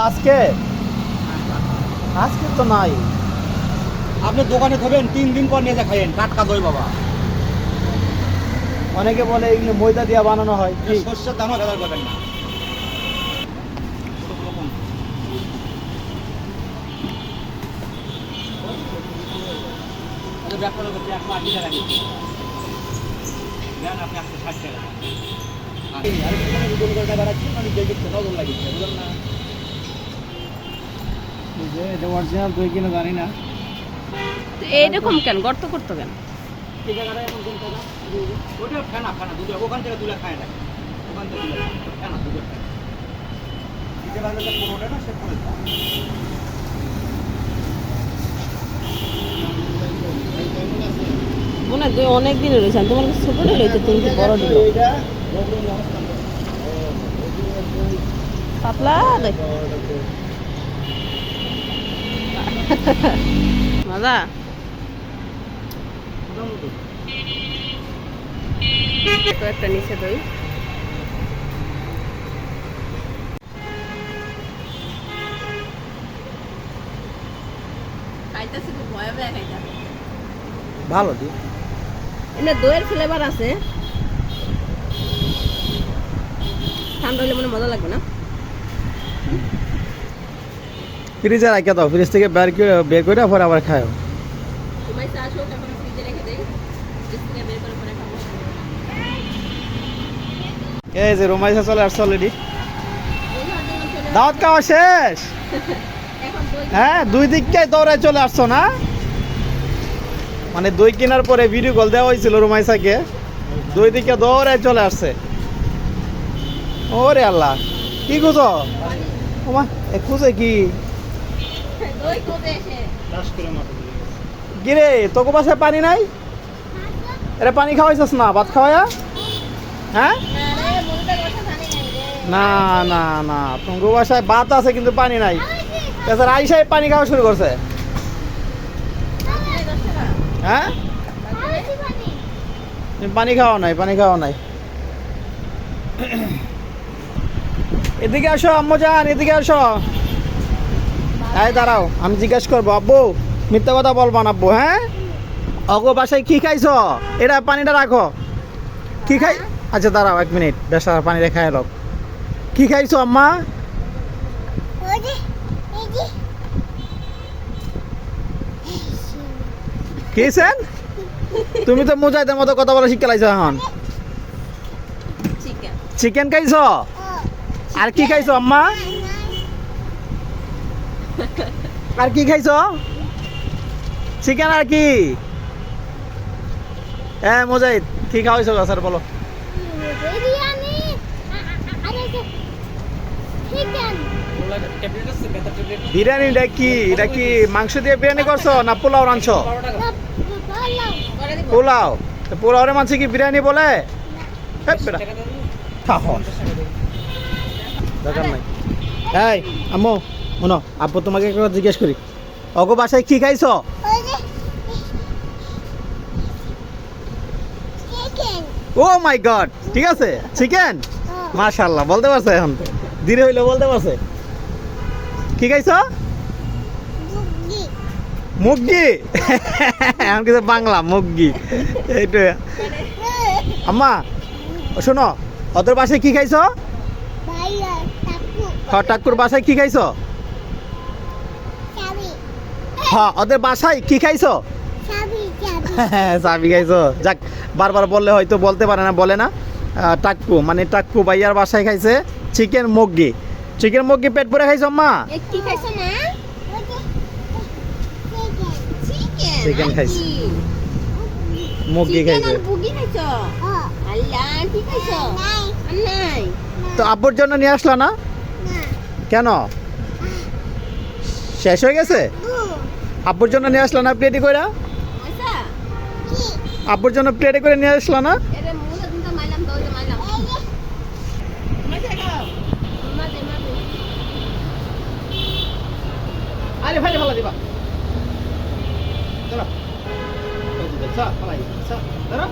আজকে আজকে তো নাই আপনি দোকানে খাবেন তিন দিন পর নিয়ে যা খাইয়েন টাটকা দই বাবা অনেকে বলে এগুলো ময়দা দিয়ে বানানো হয় কি শস্যের দামও ভেজাল করবেন না আচ্ছা, ব্যাপার হচ্ছে একশো আশি টাকা দেন আপনি একশো ষাট টাকা। আর মানে দুজন করে টাকা রাখছি, মানে যে দিচ্ছে নজর লাগিচ্ছে, বুঝলেন না? এটা অরিজিনাল দই কিনা জানি না তো এইরকম কেন গর্ত করতো কেন এই জায়গাটায় এমন কোন জায়গা? ওটা ফেনা, ফেনা, দুটো, ওখান থেকে তুলে খায় না। ওখান থেকে তুলে ফেনা, দুটো ফেনা। এই পুরোটা না, সে পুরোটা। মনে হয় অনেক দিনের রয়েছে আমি তোমার কাছে রয়েছে তুমি কি বড় দিল পাতলা দই মজা একটা নিচে দই ভালো দি। এমনি দইয়ের ফ্লেভার আছে। ঠান্ডা হলে মনে মজা লাগবে না? ফ্রিজে রাখা দাও, ফ্রিজ থেকে বের করে বের করে পরে আবার তোমার খাব এই যে রোমাইসা চলে আসছে অলরেডি দাওয়াত খাওয়া শেষ? হ্যাঁ দুই দিককে দৌড়ায় চলে আসছো না? মানে দই কেনার পরে ভিডিও কল দেওয়া হয়েছিল রোমাইসাকে। দুই দিকে দৌড়ায় চলে আসছে। ওরে আল্লাহ, কি খুঁজো? এ খুঁজে কি? কিরে তোকে বাসায় পানি নাই? এরে পানি খাওয়াইছিস না, ভাত খাওয়ায়া? হ্যাঁ? না না না তোমার বাসায় ভাত আছে কিন্তু পানি নাই। তাছাড়া আইসাই পানি খাওয়া শুরু করছে। হ্যাঁ? পানি খাওয়া নাই, পানি খাওয়া নাই। এদিকে আসো, আম্মু যান এদিকে আসো। এই দাঁড়াও আমি জিজ্ঞেস করব আব্বু মিথ্যা কথা বলব না আব্বু হ্যাঁ? অগো বাসায় কি খাইছ? এটা পানিটা রাখো। কি খাই আচ্ছা দাঁড়াও এক মিনিট বেশ পানি রেখা এলো কি খাইছো আম্মা? খেয়েছেন? তুমি তো মুজাহিদের মতো কথা বলা শিখে লাইছো এখন। চিকেন চিকেন খাইছো? আর কি খাইছো আম্মা? আর কি খাইছো? চিকেন আর কি? হ্যাঁ মুজাহিদ কি খাওয়াইছো স্যার বলো? বিরিয়ানিটা কি? এটা কি মাংস দিয়ে বিরিয়ানি করছ না পোলাও রাঁধছো? পোলাও। পোলাওরে মাঝে কি বিরিয়ানি বলে। দরকার নাই। এই আম্মু। মনো আব্বু তোমাকে একটা জিজ্ঞেস করি। অগো বাসায় কি খাইছো? ও মাই গড ঠিক আছে? চিকেন? মাশাল্লাহ বলতে পারছে এখন ধীরে হইলে বলতে পারছে? কি খাইছো? মুগি এখন কিছু বাংলা মুগি এইটা আম্মা শোনো ওদের বাসায় কি খাইছো? হ্যাঁ টাকুর বাসায় কি খাইছো? হ্যাঁ ওদের বাসায় কি খাইছো? চাবি খাইছো। যাক বারবার বললে হয়তো বলতে পারে না বলে না। টাক্কু মানে টাক্কু ভাইয়ার বাসায় খাইছে চিকেন মুগি চিকেন মুগি পেট ভরে খাইছো আম্মা? এ কি খাইছো না চিকেন খাইছে। আল্লাহ খাইছো? তো আব্বুর জন্য নিয়ে আসলা না? কেন? শেষ হয়ে গেছে? আব্বুর জন্য নিয়ে আসলা না প্লেটে করে আব্বুর জন্য প্লেটে করে নিয়ে আসলা না? আরে ভাই ভালো দিবা। চলো চা ফালাই চা ধরো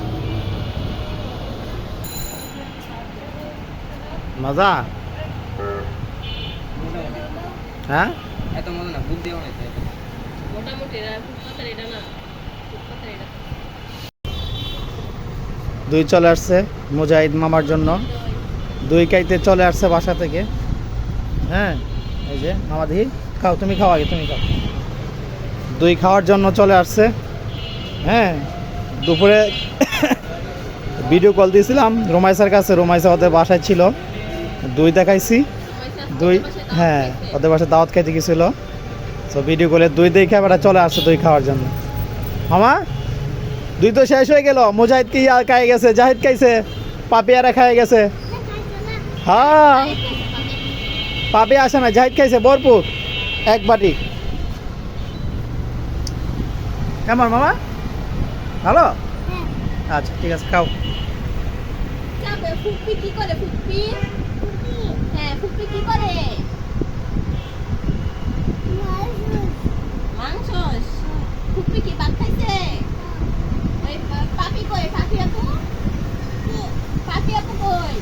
মজা? হ্যাঁ এত মজা না বুদ্ধি বানাইতে মোটামুটি এটা না এটা। দুই চলে আসছে মুজাহিদ মামার জন্য। দুই কাইতে চলে আসছে বাসা থেকে। হ্যাঁ এই যে মামা খাও তুমি খাও আগে তুমি খাও। দুই খাওয়ার জন্য চলে আসছে। হ্যাঁ দুপুরে ভিডিও কল দিয়েছিলাম রোমাইসার কাছে রোমাইসা ওদের বাসায় ছিল। দুই দেখাইছি। দুই হ্যাঁ ওদের বাসায় দাওয়াত খাইতে গেছিল। তো ভিডিও কলে দুই দেখে আবার চলে আসছে দুই খাওয়ার জন্য। মামা দুই তো শেষ হয়ে গেল। মুজাহিদ কি আর খাই গেছে? জাহিদ খাইছে। পাপিয়ারা খাই গেছে। হ্যাঁ। পাপি আসে না জাহিদ খাইছে ভরপুর। এক বাটি। কেমন মামা? ভালো? আচ্ছা ঠিক আছে খাও। ফুপ্পি কি করে? ফুপ্পি হ্যাঁ ফুপ্পি কি করে মাংস ফুপ্পি কি ভাত খাইছে ওই পাপি কই পাপি আপু? কই?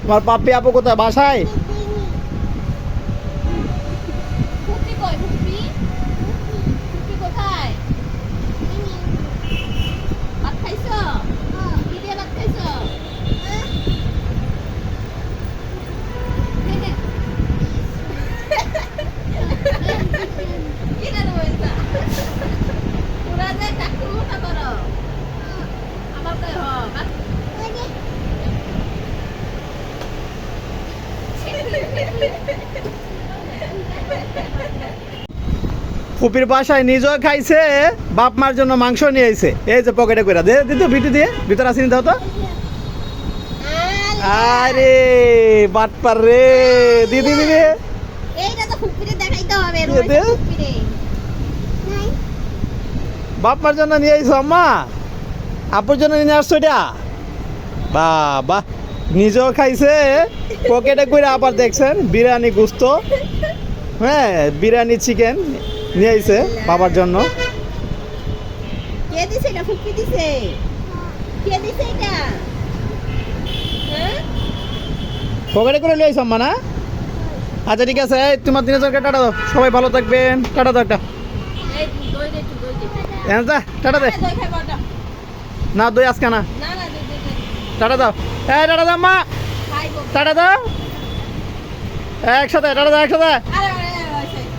তোমার পাপি আপু কোথায় বাসায় ফুপ্পি কই ফুপ্পি ফুপ্পি কোথায় ভাত খাইছো কি দিয়ে ভাত খাইছো কি রে রয়েছে পুরা যায় চাকু মোটা করো আমার কই হ ভাত ফুপির বাসায় নিজেও খাইছে বাপ মার জন্য মাংস নিয়ে আইছে। এই যে পকেটে করে দে দিত ভিটু দিয়ে ভিতর আসিনি দাও তো? আরে বাটপার রে দিদি দিদি এইটা তো ফুপিরে দেখাইতে হবে। ফুপিরে। বাপ মার জন্য নিয়ে আইছো আম্মা? আপুর জন্য নিয়ে আসছো এটা? বাবা নিজেও খাইছে পকেটে করে আবার দেখছেন বিরিয়ানি গুস্ত। হ্যাঁ বিরিয়ানি চিকেন নিয়ে আইছে বাবার জন্য। কে দিছে এটা? ফুপি দিছে। কে দিছে এটা? হ্যাঁ? পকেটে করে নিয়ে আইছো আম্মা না? আচ্ছা ঠিক আছে তোমার দিনের টাটা দাও। সবাই ভালো থাকবেন। টাটা দাও একটা। এই দই দে দই দে হ্যাঁ যা টাটা দে। না দই আজকে না। না না দই দই দই টাটা দাও। এই টাটা দাও মা টাটা দাও। একসাথে টাটা দাও একসাথে।